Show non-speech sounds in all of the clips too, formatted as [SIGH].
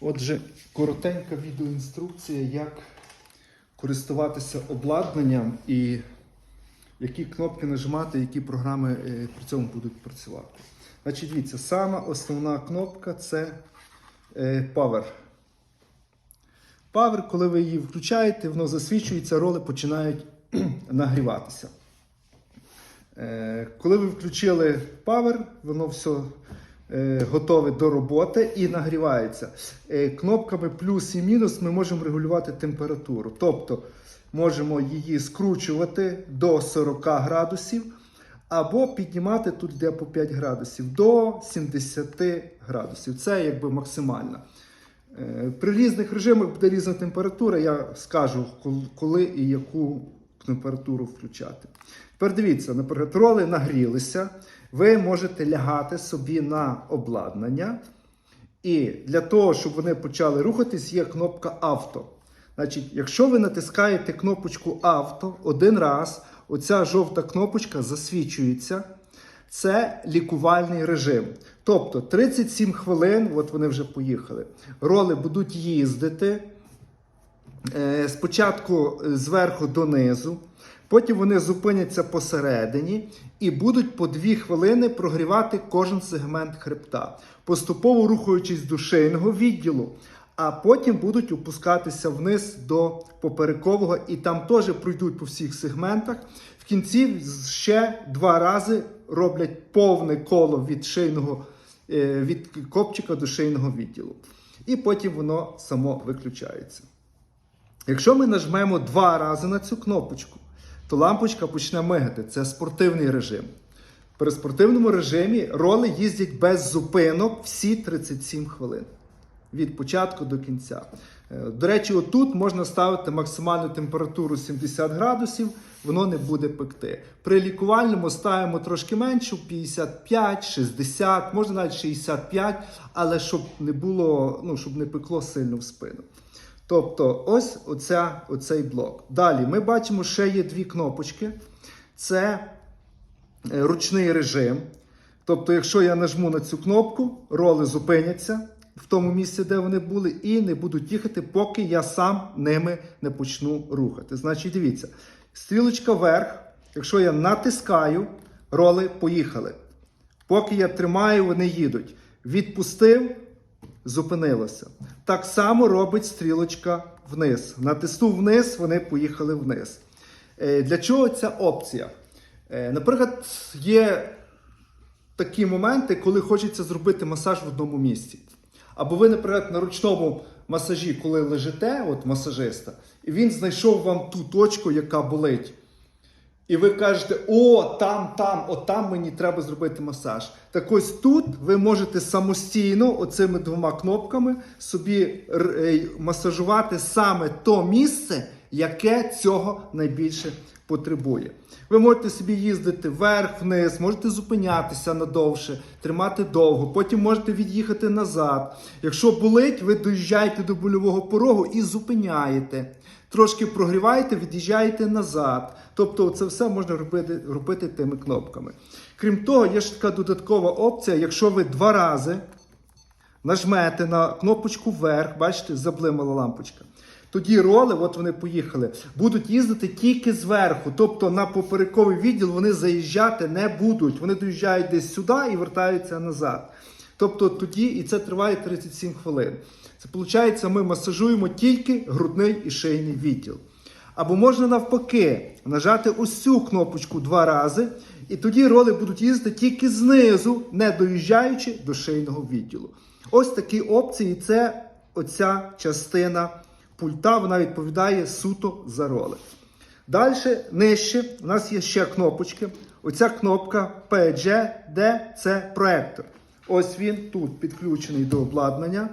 Отже, коротенька відеоінструкція, як користуватися обладнанням і які кнопки нажимати, які програми е, при цьому будуть працювати. Значить, дивіться, сама основна кнопка це е, Power. Power, коли ви її включаєте, воно засвічується, роли починають [CLEARS THROAT] нагріватися. Е, Коли ви включили Power, воно все готове до роботи і нагрівається. Е, Кнопками плюс і мінус ми можемо регулювати температуру. Тобто можемо її скручувати до 40 градусів, або піднімати тут йде по 5 градусів до 70 градусів. Це якби максимальна. Е, При різних режимах буде різна температура. Я скажу, коли і яку температуру включати. Тепер дивіться, наприклад, роли нагрілися. Ви можете лягати собі на обладнання. І для того, щоб вони почали рухатись, є кнопка авто. Значить, якщо ви натискаєте кнопочку авто один раз, оця жовта кнопочка засвічується. Це лікувальний режим. Тобто 37 хвилин, от вони вже поїхали. Роли будуть їздити е, спочатку зверху донизу, потім вони зупиняться посередині і будуть по 2 хвилини прогрівати кожен сегмент хребта, поступово рухаючись до шийного відділу. А потім будуть опускатися вниз до поперекового, і там теж пройдуть по всіх сегментах. В кінці ще два рази роблять повне коло від шийного е, від копчика до шийного відділу. І потім воно само виключається. Якщо ми нажмемо два рази на цю кнопочку, то лампочка почне мигати. Це спортивний режим. При спортивному режимі роли їздять без зупинок всі 37 хвилин. Від початку до кінця. Е, До речі, отут можна ставити максимальну температуру 70 градусів, воно не буде пекти. При лікувальному ставимо трошки меншу, 55, 60, можна навіть 65, але щоб не було, ну, щоб не пекло сильно в спину. Тобто, ось оця, оцей блок. Далі ми бачимо, ще є дві кнопочки. Це е, ручний режим. Тобто, якщо я нажму на цю кнопку, роли зупиняться в тому місці, де вони були, і не будуть їхати, поки я сам ними не почну рухати. Значить, дивіться, стрілочка вверх, якщо я натискаю, роли поїхали. Поки я тримаю, вони їдуть. Відпустив, зупинилося. Так само робить стрілочка вниз. Натиснув вниз, вони поїхали вниз. Е, Для чого ця опція? Е, Наприклад, є такі моменти, коли хочеться зробити масаж в одному місці. Або ви, наприклад, на ручному масажі, коли лежите, от масажиста, і він знайшов вам ту точку, яка болить. І ви кажете, о, там, там, о, там мені треба зробити масаж. Так ось тут ви можете самостійно, оцими двома кнопками, собі е, масажувати саме то місце, яке цього найбільше потребує. Ви можете собі їздити вверх-вниз, можете зупинятися надовше, тримати довго, потім можете від'їхати назад. Якщо болить, ви доїжджаєте до больового порогу і зупиняєте. Трошки прогріваєте, від'їжджаєте назад. Тобто це все можна робити, робити тими кнопками. Крім того, є ще така додаткова опція, якщо ви два рази нажмете на кнопочку вверх, бачите, заблимала лампочка. Тоді роли, от вони поїхали, будуть їздити тільки зверху. Тобто на поперековий відділ вони заїжджати не будуть. Вони доїжджають десь сюди і вертаються назад. Тобто тоді, і це триває 37 хвилин. Це виходить, ми масажуємо тільки грудний і шийний відділ. Або можна навпаки нажати ось цю кнопочку два рази, і тоді роли будуть їздити тільки знизу, не доїжджаючи до шийного відділу. Ось такі опції. Це оця частина пульта, вона відповідає суто за роли. Далі, нижче, у нас є ще кнопочки. Оця кнопка PG, де це проектор. Ось він тут підключений до обладнання.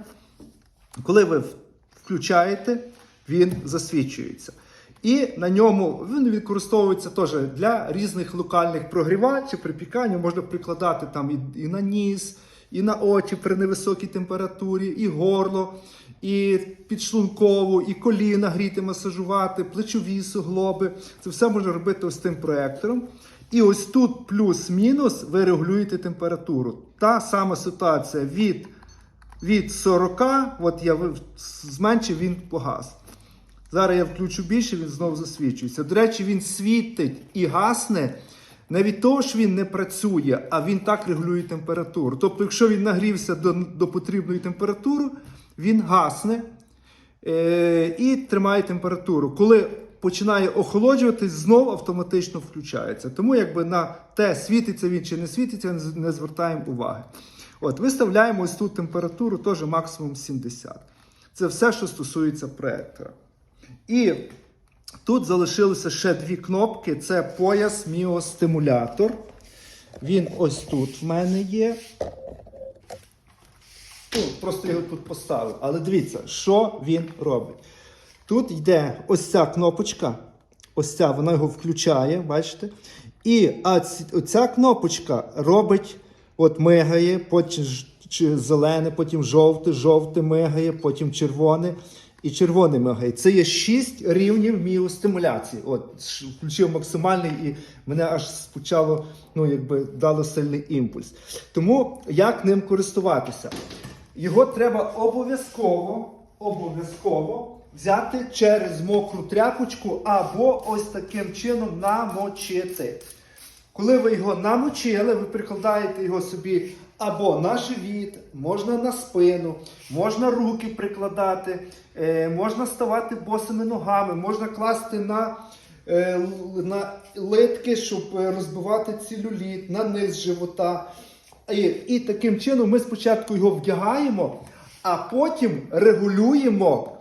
Коли ви включаєте, він засвічується. І на ньому він використовується теж для різних локальних прогрівань чи припікання. Можна прикладати там і на ніс, і на очі при невисокій температурі, і горло, і підшлункову, і коліна гріти, масажувати, плечові суглоби. Це все можна робити ось тим проектором. І ось тут плюс-мінус ви регулюєте температуру. Та сама ситуація від від 40, от я зменшив, він погас. Зараз я включу більше, він знову засвічується. До речі, він світить і гасне не від того, що він не працює, а він так регулює температуру. Тобто, якщо він нагрівся до, до потрібної температури, він гасне е, і тримає температуру. Коли починає охолоджуватись, знову автоматично включається. Тому якби на те, світиться він чи не світиться, не звертаємо уваги. От, виставляємо ось тут температуру, теж максимум 70. Це все, що стосується проектора. І тут залишилося ще дві кнопки: це пояс міостимулятор. Він ось тут в мене є. Ну, просто його тут поставив. Але дивіться, що він робить. Тут йде ось ця кнопочка. Ось ця, вона його включає, бачите? І а оця кнопочка робить, от мигає, потім зелене, потім жовте, жовте мигає, потім червоне і червоне мигає. Це є 6 рівнів міостимуляції. От включив максимальний і мене аж спочало, ну якби дало сильний імпульс. Тому як ним користуватися? Його треба обов'язково, обов'язково взяти через мокру тряпочку або ось таким чином намочити. Коли ви його намочили, ви прикладаєте його собі або на живіт, можна на спину, можна руки прикладати, е, можна ставати босими ногами, можна класти на, е, на литки, щоб е, розбивати целюліт, на низ живота. І, і таким чином ми спочатку його вдягаємо, а потім регулюємо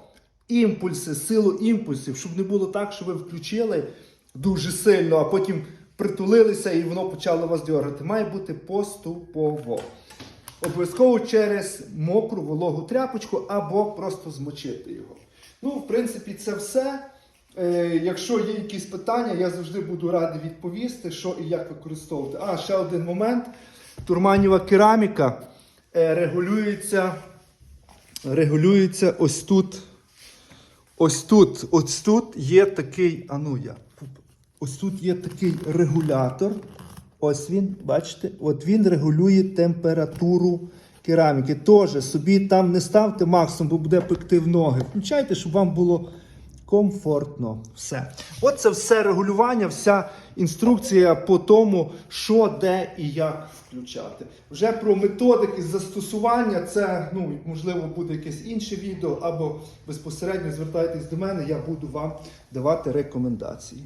імпульси, силу імпульсів, щоб не було так, що ви включили дуже сильно, а потім притулилися і воно почало вас дергати. Має бути поступово. Обов'язково через мокру вологу тряпочку або просто змочити його. Ну, в принципі, це все. Е, якщо є якісь питання, я завжди буду радий відповісти, що і як використовувати. А, ще один момент. Турманіва кераміка е, регулюється, регулюється ось тут. Ось тут, ось тут є такий, а ну я. Ось тут є такий регулятор. Ось він, бачите, от він регулює температуру кераміки. Теж собі там не ставте максимум, бо буде пекти в ноги. Включайте, щоб вам було комфортно. Все. От це все регулювання, вся інструкція по тому, що, де і як включати. Вже про методики застосування, це ну, можливо буде якесь інше відео, або безпосередньо звертайтесь до мене, я буду вам давати рекомендації.